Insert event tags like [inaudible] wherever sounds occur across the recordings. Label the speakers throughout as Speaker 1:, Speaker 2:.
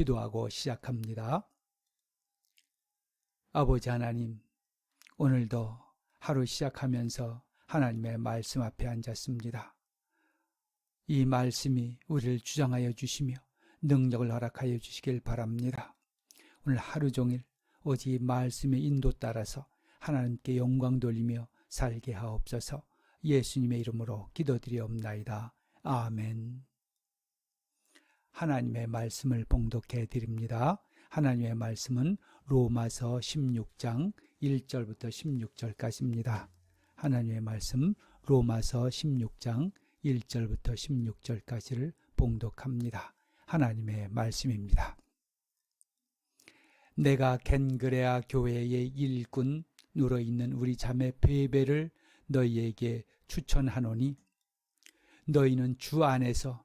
Speaker 1: 기도하고 시작합니다. 아버지 하나님, 오늘도 하루 시작하면서 하나님의 말씀 앞에 앉았습니다. 이 말씀이 우리를 주장하여 주시며 능력을 허락하여 주시길 바랍니다. 오늘 하루 종일 오직 이 말씀의 인도 따라서 하나님께 영광 돌리며 살게 하옵소서 예수님의 이름으로 기도드리옵나이다. 아멘. 하나님의 말씀을 봉독해 드립니다. 하나님의 말씀은 로마서 16장 1절부터 16절까지입니다. 하나님의 말씀 로마서 16장 1절부터 16절까지를 봉독합니다. 하나님의 말씀입니다. 내가 겐그레아 교회의 일꾼으로 있는 우리 자매 베베를 너희에게 추천하노니 너희는 주 안에서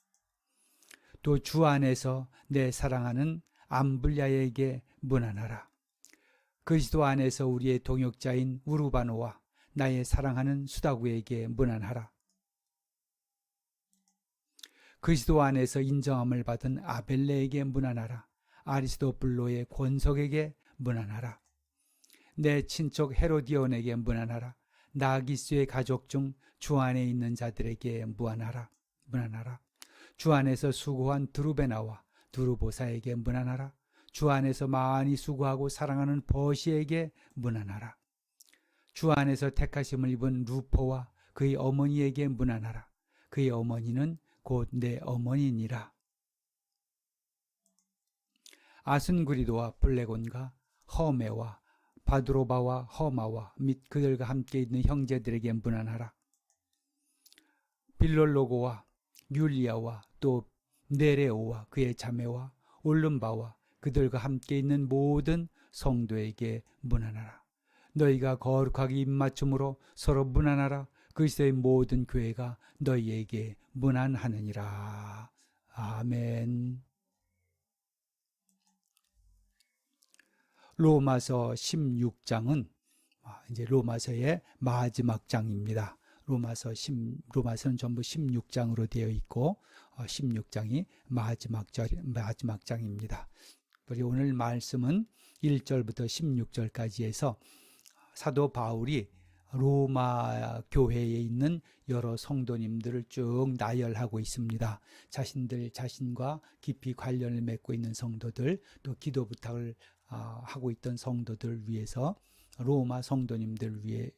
Speaker 1: 또 주 안에서 내 사랑하는 암블야에게 문안하라. 그리스도 안에서 우리의 동역자인 우르바노와 나의 사랑하는 수다구에게 문안하라. 그리스도 안에서 인정함을 받은 아벨레에게 문안하라. 아리스도블로의 권석에게 문안하라. 내 친척 헤로디온에게 문안하라. 나기스의 가족 중 주 안에 있는 자들에게 무안하라. 문안하라. 주 안에서 수고한 드루베나와 두루보사에게 문안하라. 주 안에서 많이 수고하고 사랑하는 버시에게 문안하라. 주 안에서 택하심을 입은 루포와 그의 어머니에게 문안하라. 그의 어머니는 곧 내 어머니니라. 아순구리도와 블레곤과 허메와 바드로바와 허마와 및 그들과 함께 있는 형제들에게 문안하라. 빌롤로고와 율리아와 또 네레오와 그의 자매와 올름바와 그들과 함께 있는 모든 성도에게 문안하라. 너희가 거룩하게 입맞춤으로 서로 문안하라. 그리스도의 모든 교회가 너희에게 문안하느니라. 아멘. 로마서 16장은 아, 이제 로마서의 마지막 장입니다. 로마서 10, 로마서는 전부 16장으로 되어 있고 16장이 마지막 절 마지막 장입니다. 그리고 오늘 말씀은 1절부터 16절까지 해서 사도 바울이 로마 교회에 있는 여러 성도님들을 쭉 나열하고 있습니다. 자신들 자신과 깊이 관련을 맺고 있는 성도들 또 기도 부탁을 하고 있던 성도들을 위해서 로마 성도님들을 위해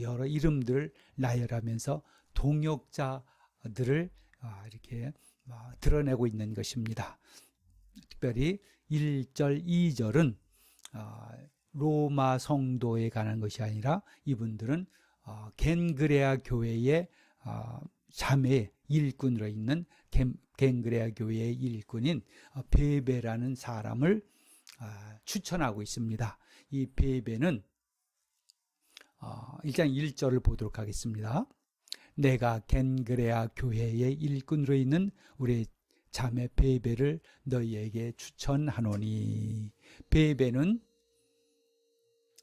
Speaker 1: 여러 이름들을 나열하면서 동역자들을 이렇게 드러내고 있는 것입니다. 특별히 1절, 2절은 로마 성도에 관한 것이 아니라 이분들은 겐그레아 교회의 자매 일꾼으로 있는 겐그레아 교회의 일꾼인 베베라는 사람을 추천하고 있습니다. 이 베베는 일단 1절을 보도록 하겠습니다. 내가 겐그레아 교회의 일꾼으로 있는 우리 자매 베베를 너희에게 추천하노니 베베는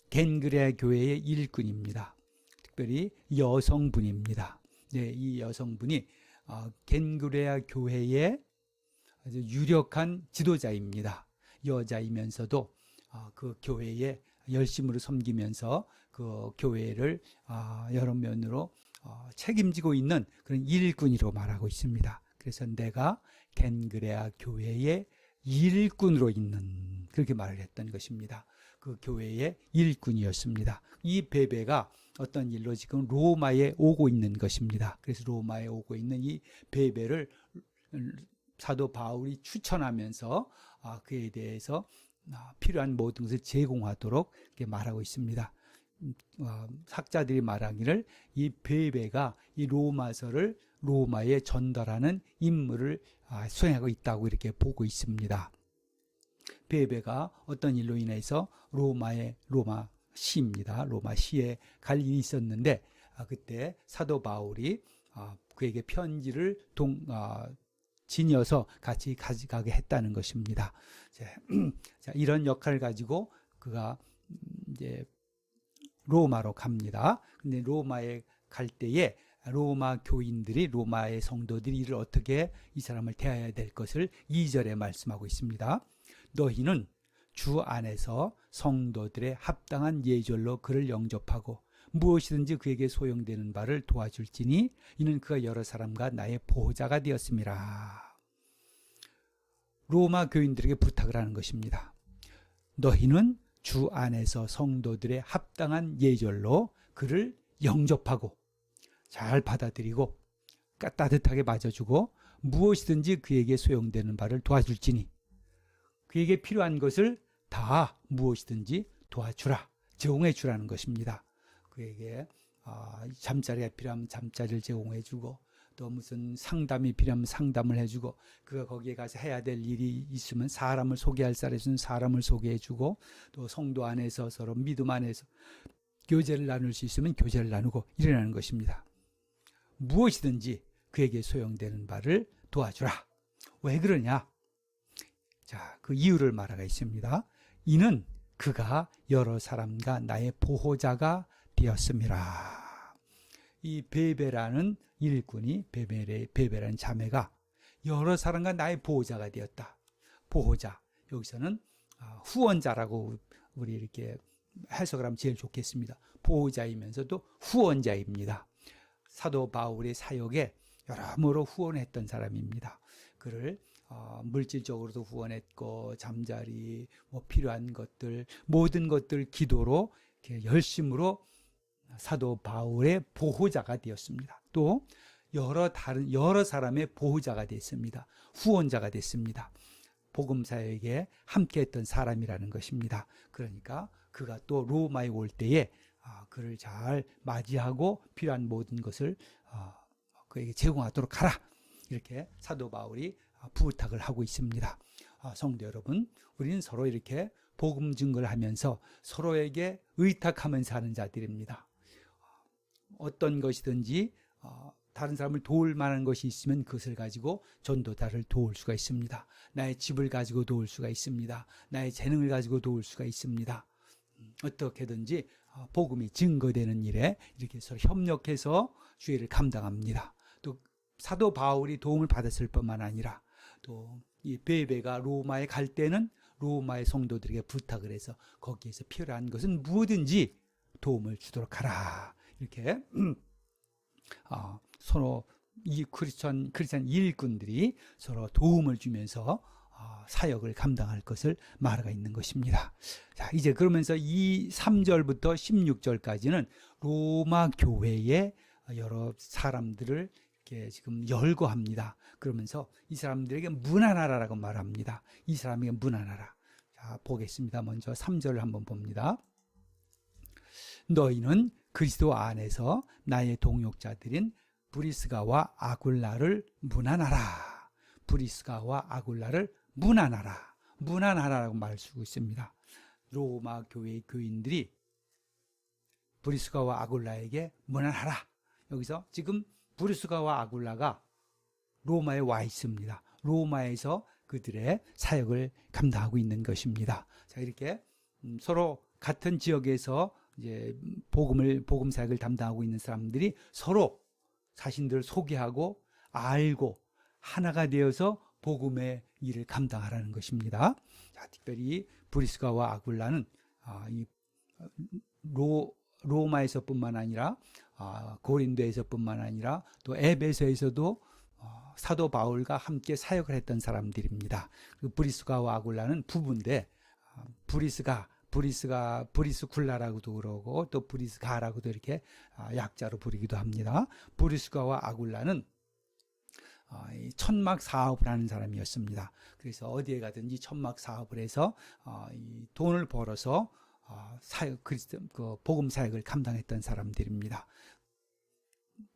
Speaker 1: 겐그레아 교회의 일꾼입니다. 특별히 여성분입니다. 네, 이 여성분이 겐그레아 교회의 아주 유력한 지도자입니다. 여자이면서도 그 교회에 열심으로 섬기면서 그 교회를 여러 면으로 책임지고 있는 그런 일꾼이로 말하고 있습니다. 그래서 내가 겐그레아 교회의 일꾼으로 있는 그렇게 말을 했던 것입니다. 그 교회의 일꾼이었습니다. 이 베베가 어떤 일로 지금 로마에 오고 있는 것입니다. 그래서 로마에 오고 있는 이 베베를 사도 바울이 추천하면서 아, 그에 대해서 아, 필요한 모든 것을 제공하도록 말하고 있습니다. 음, 어, 학자들이 말하기를 이 베베가 이 로마서를 로마에 전달하는 임무를 아, 수행하고 있다고 이렇게 보고 있습니다. 베베가 어떤 일로 인해서 로마의 로마 시입니다. 로마 시에 갈 일이 있었는데 아, 그때 사도 바울이 아, 그에게 편지를 동 아, 지녀서 같이 가져가게 했다는 것입니다. [clears throat] 자, 이런 역할을 가지고 그가 음, 이제 로마로 갑니다. 근데 로마에 갈 때에 로마 교인들이 로마의 성도들이 이를 어떻게 이 사람을 대해야 될 것을 2절에 말씀하고 있습니다. 너희는 주 안에서 성도들의 합당한 예절로 그를 영접하고 무엇이든지 그에게 소용되는 바를 도와줄지니 이는 그가 여러 사람과 나의 보호자가 되었음이라. 로마 교인들에게 부탁을 하는 것입니다. 너희는 주 안에서 성도들의 합당한 예절로 그를 영접하고 잘 받아들이고 따뜻하게 맞아주고 무엇이든지 그에게 소용되는 바를 도와줄지니 그에게 필요한 것을 다 무엇이든지 도와주라 제공해 주라는 것입니다. 그에게 아, 잠자리가 필요하면 잠자리를 제공해 주고 또 무슨 상담이 필요하면 상담을 해주고 그가 거기에 가서 해야 될 일이 있으면 사람을 소개할 사람은 사람을 소개해주고 또 성도 안에서 서로 믿음 안에서 교제를 나눌 수 있으면 교제를 나누고 일어나는 것입니다. 무엇이든지 그에게 소용되는 바를 도와주라. 왜 그러냐? 자, 그 이유를 말하고 있습니다. 이는 그가 여러 사람과 나의 보호자가 되었음이라. 이 베베라는 일꾼이 베베레, 베베라는 자매가 여러 사람과 나의 보호자가 되었다. 보호자. 여기서는 아, 후원자라고 우리 이렇게 해석을 하면 제일 좋겠습니다. 보호자이면서도 후원자입니다. 사도 바울의 사역에 여러모로 후원했던 사람입니다. 그를 어, 물질적으로도 후원했고 잠자리 뭐 필요한 것들 모든 것들 기도로 이렇게 열심으로 사도 바울의 보호자가 되었습니다. 또 여러 다른 여러 사람의 보호자가 됐습니다. 후원자가 됐습니다. 복음 사역에 함께했던 사람이라는 것입니다. 그러니까 그가 또 로마에 올 때에 아, 그를 잘 맞이하고 필요한 모든 것을 아, 그에게 제공하도록 하라. 이렇게 사도 바울이 아, 부탁을 하고 있습니다. 아, 성도 여러분, 우리는 서로 이렇게 복음 증거를 하면서 서로에게 의탁하면서 하는 자들입니다. 어떤 것이든지 어, 다른 사람을 도울 만한 것이 있으면 그것을 가지고 전도자를 도울 수가 있습니다. 나의 집을 가지고 도울 수가 있습니다. 나의 재능을 가지고 도울 수가 있습니다. 음, 어떻게든지 어, 복음이 증거되는 일에 이렇게 서로 협력해서 주의를 감당합니다. 또 사도 바울이 도움을 받았을 뿐만 아니라 또 이 베베가 로마에 갈 때는 로마의 성도들에게 부탁을 해서 거기에서 필요한 것은 무엇든지 도움을 주도록 하라. 이렇게 어, [clears throat] 서로 이 크리스천 크리스천 일꾼들이 서로 도움을 주면서 어, 사역을 감당할 것을 말하고 있는 것입니다. 자, 이제 그러면서 이 3절부터 16절까지는 로마 교회의 여러 사람들을 이렇게 지금 열거합니다. 그러면서 이 사람들에게 무난하라라고 말합니다. 이 사람에게 무난하라. 자, 보겠습니다. 먼저 3절을 한번 봅니다. 너희는 그리스도 안에서 나의 동역자들인 브리스가와 아굴라를 무난하라. 브리스가와 아굴라를 무난하라. 무난하라라고 말 쓰고 있습니다. 로마 교회의 교인들이 브리스가와 아굴라에게 무난하라. 여기서 지금 브리스가와 아굴라가 로마에 와 있습니다. 로마에서 그들의 사역을 감당하고 있는 것입니다. 자, 이렇게 음, 서로 같은 지역에서 이제 복음을 복음 사역을 담당하고 있는 사람들이 서로 자신들을 소개하고 알고 하나가 되어서 복음의 일을 감당하라는 것입니다. 자, 특별히 브리스가와 아굴라는 아, 이 로, 로마에서뿐만 아니라 아, 고린도에서뿐만 아니라 또 에베소에서도 어, 사도 바울과 함께 사역을 했던 사람들입니다. 그 브리스가와 아굴라는 부부인데 어, 브리스가 브리스가 브리스 굴라라고도 그러고 또 브리스가라고도 이렇게 아, 약자로 부르기도 합니다. 브리스가와 아굴라는 어, 이 천막 사업을 하는 사람이었습니다. 그래서 어디에 가든지 천막 사업을 해서 어, 이 돈을 벌어서 어, 사역 그리스도 그 복음 사역을 감당했던 사람들입니다.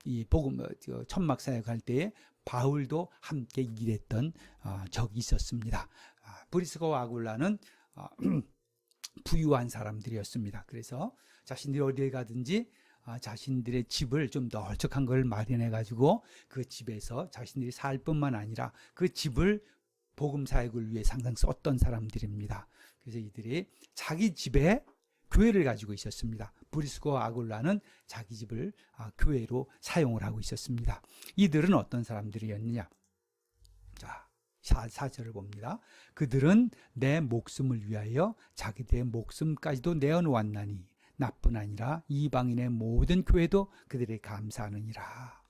Speaker 1: 이 복음 어, 저 천막 사역할 때에 바울도 함께 일했던 어, 적이 있었습니다. 아, 브리스가와 아굴라는 어, [clears throat] 부유한 사람들이었습니다. 그래서 자신들이 어디에 가든지 아, 자신들의 집을 좀 널찍한 걸 마련해 가지고 그 집에서 자신들이 살 뿐만 아니라 그 집을 복음 사역을 위해 항상 썼던 사람들입니다. 그래서 이들이 자기 집에 교회를 가지고 있었습니다. 브리스고와 아굴라는 자기 집을 아, 교회로 사용을 하고 있었습니다. 이들은 어떤 사람들이었느냐? 사절을 봅니다. 그들은 내 목숨을 위하여 자기들의 목숨까지도 내어놓았나니 나뿐 아니라 이방인의 모든 교회도 그들의 감사하느니라.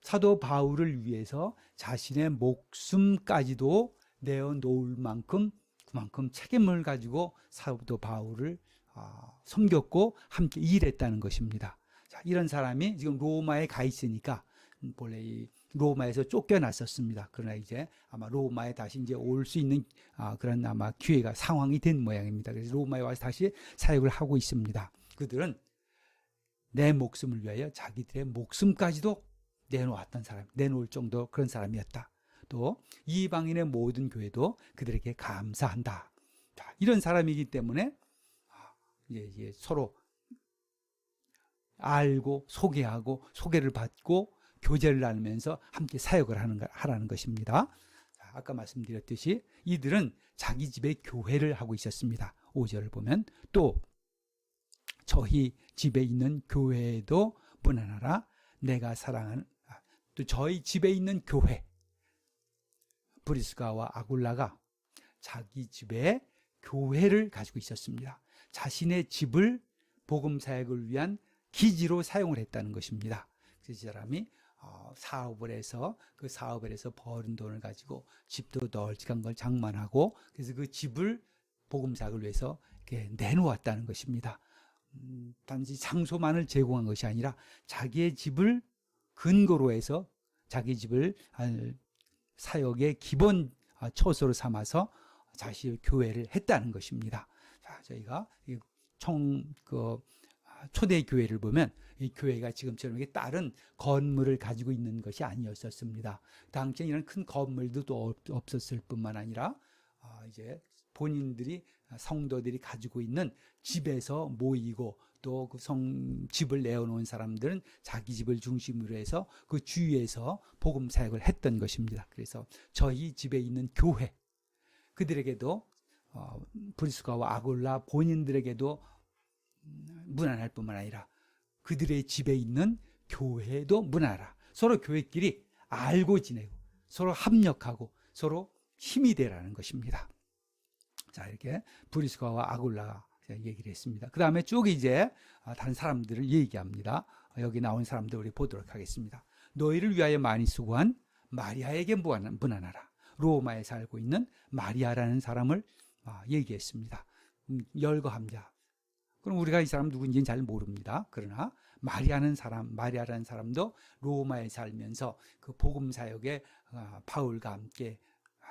Speaker 1: 사도 바울을 위해서 자신의 목숨까지도 내어놓을 만큼 그만큼 책임을 가지고 사도 바울을 아, 섬겼고 함께 일했다는 것입니다. 자, 이런 사람이 지금 로마에 가 있으니까 음, 본래 이 로마에서 쫓겨났었습니다. 그러나 이제 아마 로마에 다시 이제 올 수 있는 아, 그런 아마 기회가 상황이 된 모양입니다. 그래서 로마에 와서 다시 사역을 하고 있습니다. 그들은 내 목숨을 위하여 자기들의 목숨까지도 내놓았던 사람, 내놓을 정도 그런 사람이었다. 또 이방인의 모든 교회도 그들에게 감사한다. 자, 이런 사람이기 때문에 아, 이제, 이제 서로 알고 소개하고 소개를 받고 교제를 나누면서 함께 사역을 하는 거- 하라는 것입니다. 자, 아까 말씀드렸듯이 이들은 자기 집에 교회를 하고 있었습니다. 5절을 보면 또 저희 집에 있는 교회에도 문안하라 내가 사랑하는 아, 또 저희 집에 있는 교회 브리스가와 아굴라가 자기 집에 교회를 가지고 있었습니다. 자신의 집을 복음 사역을 위한 기지로 사용을 했다는 것입니다. 이 사람이 어, 사업을 해서 그 사업을 해서 버는 돈을 가지고 집도 널찍한 걸 장만하고 그래서 그 집을 복음 사역을 위해서 이렇게 내놓았다는 것입니다. 음, 단지 장소만을 제공한 것이 아니라 자기의 집을 근거로 해서 자기 집을 아, 사역의 기본 아, 처소로 삼아서 자신의 교회를 했다는 것입니다. 자, 저희가 이 총, 그, 아, 초대 교회를 보면 이 교회가 지금처럼 다른 건물을 가지고 있는 것이 아니었었습니다. 당시에 이런 큰 건물도 또 없- 없었을 뿐만 아니라 아, 이제 본인들이 아, 성도들이 가지고 있는 집에서 모이고 또 그 성 집을 내어놓은 사람들은 자기 집을 중심으로 해서 그 주위에서 복음 사역을 했던 것입니다. 그래서 저희 집에 있는 교회 그들에게도 어, 브리스가와 아골라 본인들에게도 음, 문안할 뿐만 아니라 그들의 집에 있는 교회도 문안하라. 서로 교회끼리 알고 지내고 서로 합력하고 서로 힘이 되라는 것입니다. 자 이렇게 브리스가와 아골라가 얘기를 했습니다. 그 다음에 쭉 이제 아, 다른 사람들을 얘기합니다. 어, 여기 나온 사람들 우리 보도록 하겠습니다. 너희를 위하여 많이 수고한 마리아에게 문안하라. 로마에 살고 있는 마리아라는 사람을 아, 얘기했습니다. 음, 자. 그럼 우리가 이 사람 누군지는 잘 모릅니다. 그러나 마리아는 사람, 마리아라는 사람도 로마에 살면서 그 복음 사역에 아, 바울과 함께 아,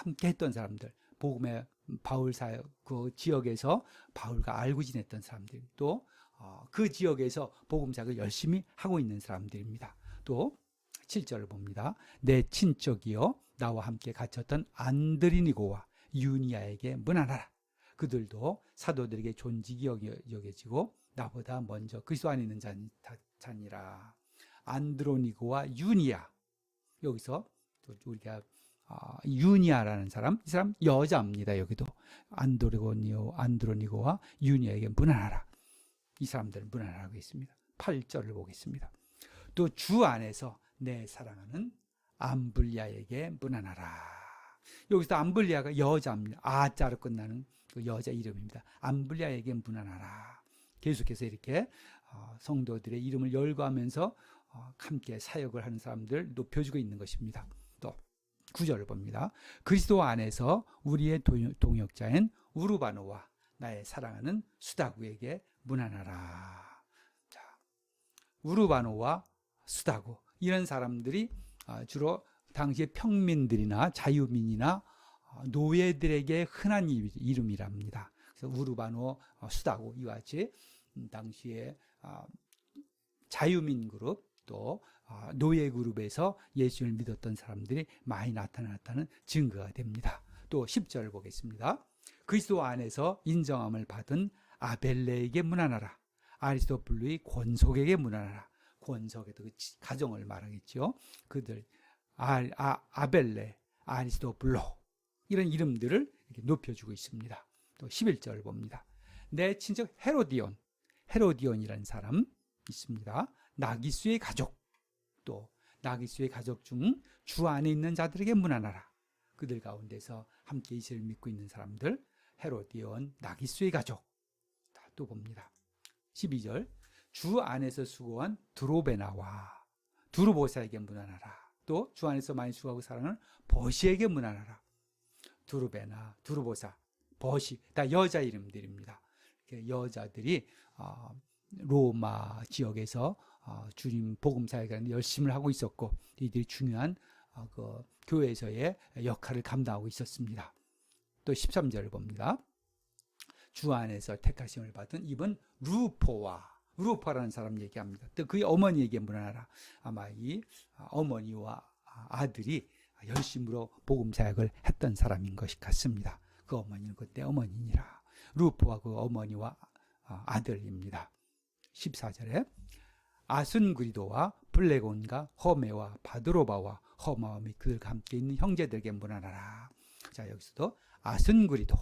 Speaker 1: 함께 했던 사람들, 복음의 바울 사역 그 지역에서 바울과 알고 지냈던 사람들, 또 그 지역에서 복음 사역을 열심히 하고 있는 사람들입니다. 또 7절을 봅니다. 내 친척이요 나와 함께 갇혔던 안드리니고와 유니아에게 문안하라. 그들도 사도들에게 존직이 여겨- 여겨지고 나보다 먼저 그리스도 안에 있는 잔이라. 안드로니고와 유니아. 여기서 또 우리가 아, 유니아라는 사람, 이 사람 여자입니다. 여기도 안드로니오, 안드로니고와 유니아에게 문안하라. 이 사람들은 문안하고 있습니다. 8절을 보겠습니다. 또 주 안에서 내 사랑하는 암블리아에게 문안하라. 여기서 암블리아가 여자입니다. 아자로 끝나는 그 여자 이름입니다. 암블리아에게 문안하라. 계속해서 이렇게 어, 성도들의 이름을 열거하면서 어, 함께 사역을 하는 사람들 높여주고 있는 것입니다. 또 구절을 봅니다. 그리스도 안에서 우리의 동- 동역자인 우르바노와 나의 사랑하는 수다구에게 문안하라. 자, 우르바노와 수다구 이런 사람들이 아, 주로 당시의 평민들이나 자유민이나 어, 노예들에게 흔한 이- 이름이랍니다. 그래서 우르바노, 어, 수다구 이와 같이 음, 당시에 아, 자유민 그룹 또 아, 노예 그룹에서 예수를 믿었던 사람들이 많이 나타났다는 증거가 됩니다. 또 10절 보겠습니다. 그리스도 안에서 인정함을 받은 아벨레에게 문안하라. 아리스토블루의 권속에게 문안하라. 권속에도 그 지- 가정을 말하겠죠. 그들 아, 아, 아벨레, 아리스토블로 이런 이름들을 높여주고 있습니다. 또 11절 봅니다. 내 친척 헤로디온, 헤로디온이라는 사람 있습니다. 나기수의 가족, 또 나기수의 가족 중 주 안에 있는 자들에게 문안하라. 그들 가운데서 함께 이슬을 믿고 있는 사람들, 헤로디온, 나기수의 가족. 다 또 봅니다. 12절, 주 안에서 수고한 드로베나와 두루보사에게 문안하라. 또 주 안에서 많이 수고하고 사랑하는 버시에게 문안하라. 두루베나, 두루보사, 버시, 다 여자 이름들입니다. 여자들이 어, 로마 지역에서 어, 주님 복음 사역에 열심을 하고 있었고 이들이 중요한 어, 그 교회에서의 역할을 감당하고 있었습니다. 또 13절을 봅니다. 주 안에서 택하심을 받은 이번 루포와 루포라는 사람 얘기합니다. 또 그의 어머니에게 문안하라. 아마 이 어머니와 아들이 열심으로 복음 사역을 했던 사람인 것이 같습니다. 그 어머니는 그때 어머니니라. 루포와 그 어머니와 아들입니다. 14절에 아순그리도와 블레곤과 허메와 바드로바와 허마와 및 그들과 함께 있는 형제들에게 문안하라. 자 여기서도 아순그리도,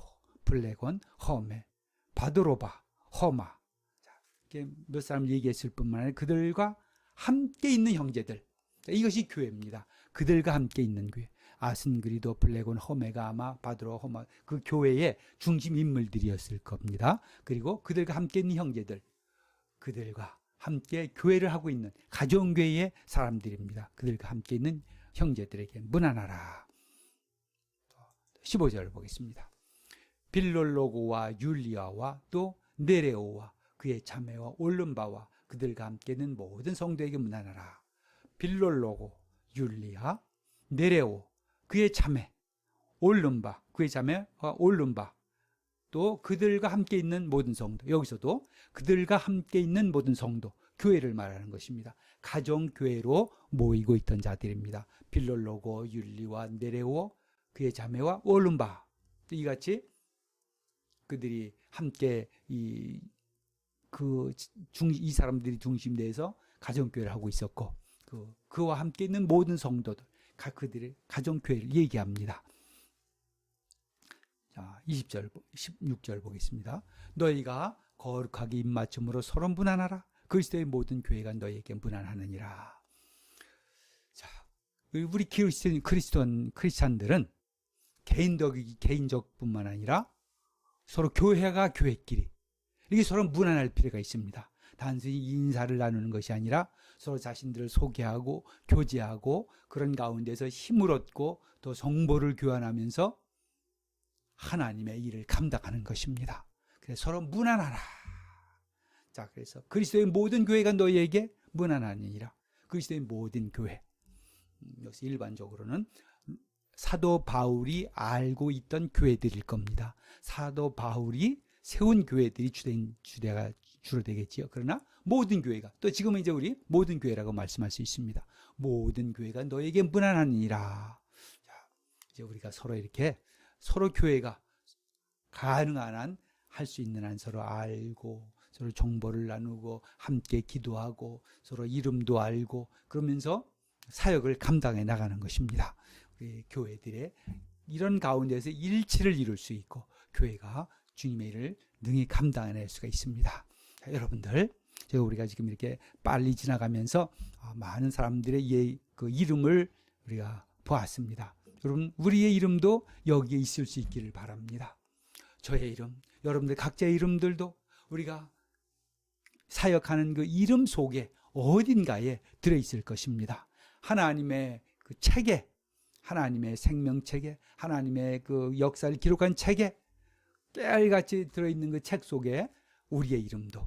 Speaker 1: 블레곤, 허메, 바드로바, 허마 몇 사람 얘기했을 뿐만 아니라 그들과 함께 있는 형제들 자, 이것이 교회입니다. 그들과 함께 있는 교회. 아순그리도, 블레곤, 허메가 아마 바드로, 허마 그 교회의 중심 인물들이었을 겁니다. 그리고 그들과 함께 있는 형제들, 그들과 함께 교회를 하고 있는 가정교회의 사람들입니다. 그들과 함께 있는 형제들에게 문안하라. 15절을 보겠습니다. 빌롤로고와 율리아와 또 네레오와 그의 자매와 올름바와 그들과 함께 있는 모든 성도에게 문안하라. 빌롤로고, 율리아, 네레오, 그의 자매, 올름바, 그의 자매와 올름바, 또 그들과 함께 있는 모든 성도, 여기서도 그들과 함께 있는 모든 성도, 교회를 말하는 것입니다. 가정 교회로 모이고 있던 자들입니다. 빌롤로고, 율리와 네레오, 그의 자매와 올름바, 이같이 그들이 함께 이, 그, 중, 이 사람들이 중심돼서 가정교회를 하고 있었고, 그, 그와 함께 있는 모든 성도들, 각 그들의 가정교회를 얘기합니다. 자, 20절, 16절 보겠습니다. 너희가 거룩하게 입맞춤으로 서로 문안하라. 그리스도의 모든 교회가 너희에게 문안하느니라. 자, 우리 그리스도인, 크리스천, 크리스찬들은 개인적, 개인적뿐만 아니라 서로 교회가 교회끼리 이렇게 서로 문안할 필요가 있습니다. 단순히 인사를 나누는 것이 아니라 서로 자신들을 소개하고 교제하고 그런 가운데서 힘을 얻고 또 정보를 교환하면서 하나님의 일을 감당하는 것입니다. 그래서 서로 문안하라. 자, 그래서 그리스도의 모든 교회가 너희에게 문안하니라. 그리스도의 모든 교회. 음, 여기서 일반적으로는 사도 바울이 알고 있던 교회들일 겁니다. 사도 바울이 세운 교회들이 주된 주대가 주로 되겠지요. 그러나 모든 교회가 또 지금은 이제 우리 모든 교회라고 말씀할 수 있습니다. 모든 교회가 너에게 무난하니라. 자, 이제 우리가 서로 이렇게 서로 교회가 가능한 한 할 수 있는 한 서로 알고 서로 정보를 나누고 함께 기도하고 서로 이름도 알고 그러면서 사역을 감당해 나가는 것입니다. 우리 교회들의 이런 가운데서 일치를 이룰 수 있고 교회가 주님의 일을 능히 감당해낼 수가 있습니다. 자, 여러분들, 제가 우리가 지금 이렇게 빨리 지나가면서 아, 많은 사람들의 예, 그 이름을 우리가 보았습니다. 여러분, 우리의 이름도 여기에 있을 수 있기를 바랍니다. 저의 이름, 여러분들 각자의 이름들도 우리가 사역하는 그 이름 속에 어딘가에 들어있을 것입니다. 하나님의 그 책에, 하나님의 생명책에, 하나님의 그 역사를 기록한 책에 깨알같이 들어있는 그 책 속에 우리의 이름도,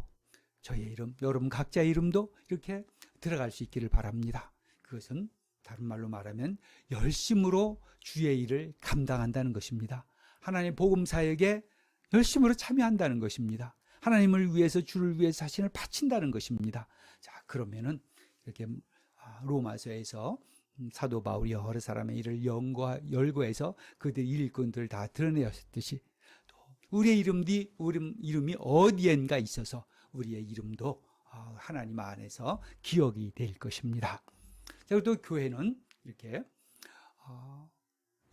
Speaker 1: 저의 이름, 여러분 각자의 이름도 이렇게 들어갈 수 있기를 바랍니다. 그것은 다른 말로 말하면 열심으로 주의 일을 감당한다는 것입니다. 하나님의 복음 사역에 열심으로 참여한다는 것입니다. 하나님을 위해서 주를 위해 자신을 바친다는 것입니다. 자, 그러면은 이렇게 아, 로마서에서 음, 사도 바울이 여러 사람의 일을 연고, 열거해서 그들 일꾼들 다 드러내었듯이 또 우리의 이름이 우리 이름이 어디엔가 있어서 우리의 이름도 아, 하나님 안에서 기억이 될 것입니다. 자, 또 교회는 이렇게 아,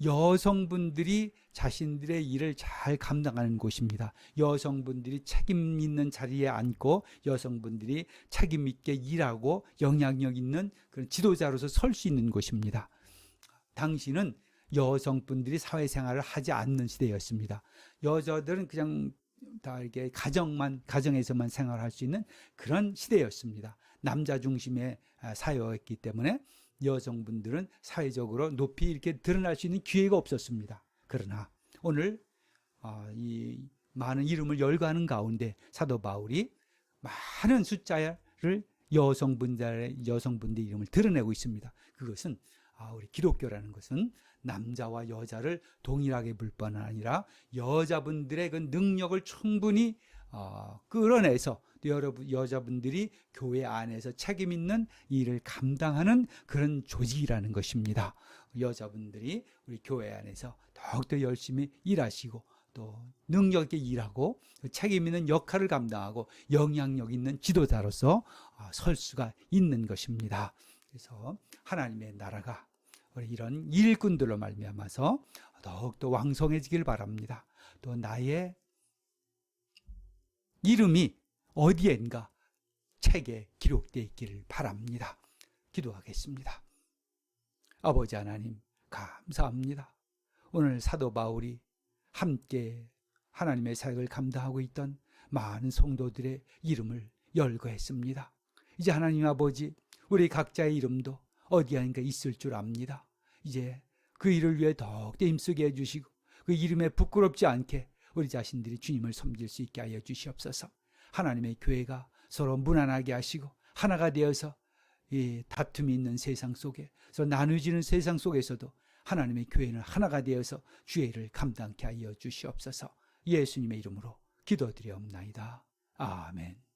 Speaker 1: 여성분들이 자신들의 일을 잘 감당하는 곳입니다. 여성분들이 책임 있는 자리에 앉고 여성분들이 책임 있게 일하고 영향력 있는 그런 지도자로서 설 수 있는 곳입니다. 당시는 여성분들이 사회생활을 하지 않는 시대였습니다. 여자들은 그냥 다 이렇게 가정만 가정에서만 생활할 수 있는 그런 시대였습니다. 남자 중심의 아, 사회였기 때문에 여성분들은 사회적으로 높이 이렇게 드러날 수 있는 기회가 없었습니다. 그러나 오늘 아, 이 많은 이름을 열거하는 가운데 사도 바울이 많은 숫자를 여성분들의 여성분들 이름을 드러내고 있습니다. 그것은 아, 우리 기독교라는 것은 남자와 여자를 동일하게 볼 뿐 아니라 여자분들의 그 능력을 충분히 어, 끌어내서 여러분 여자분들이 교회 안에서 책임 있는 일을 감당하는 그런 조직이라는 것입니다. 여자분들이 우리 교회 안에서 더욱더 열심히 일하시고 또 능력 있게 일하고 책임 있는 역할을 감당하고 영향력 있는 지도자로서 어, 설 수가 있는 것입니다. 그래서 하나님의 나라가 우리 이런 일꾼들로 말미암아서 더욱더 왕성해지길 바랍니다. 또 나의 이름이 어디엔가 책에 기록되어 있기를 바랍니다. 기도하겠습니다. 아버지 하나님, 감사합니다. 오늘 사도 바울이 함께 하나님의 사역을 감당하고 있던 많은 성도들의 이름을 열거했습니다. 이제 하나님 아버지, 우리 각자의 이름도 어디엔가 있을 줄 압니다. 이제 그 일을 위해 더욱더 힘쓰게 해주시고 그 이름에 부끄럽지 않게 우리 자신들이 주님을 섬길 수 있게 하여 주시옵소서. 하나님의 교회가 서로 무난하게 하시고 하나가 되어서 이 다툼이 있는 세상 속에 서 나누어지는 세상 속에서도 하나님의 교회는 하나가 되어서 주의 일을 감당케 하여 주시옵소서. 예수님의 이름으로 기도드리옵나이다. 아멘.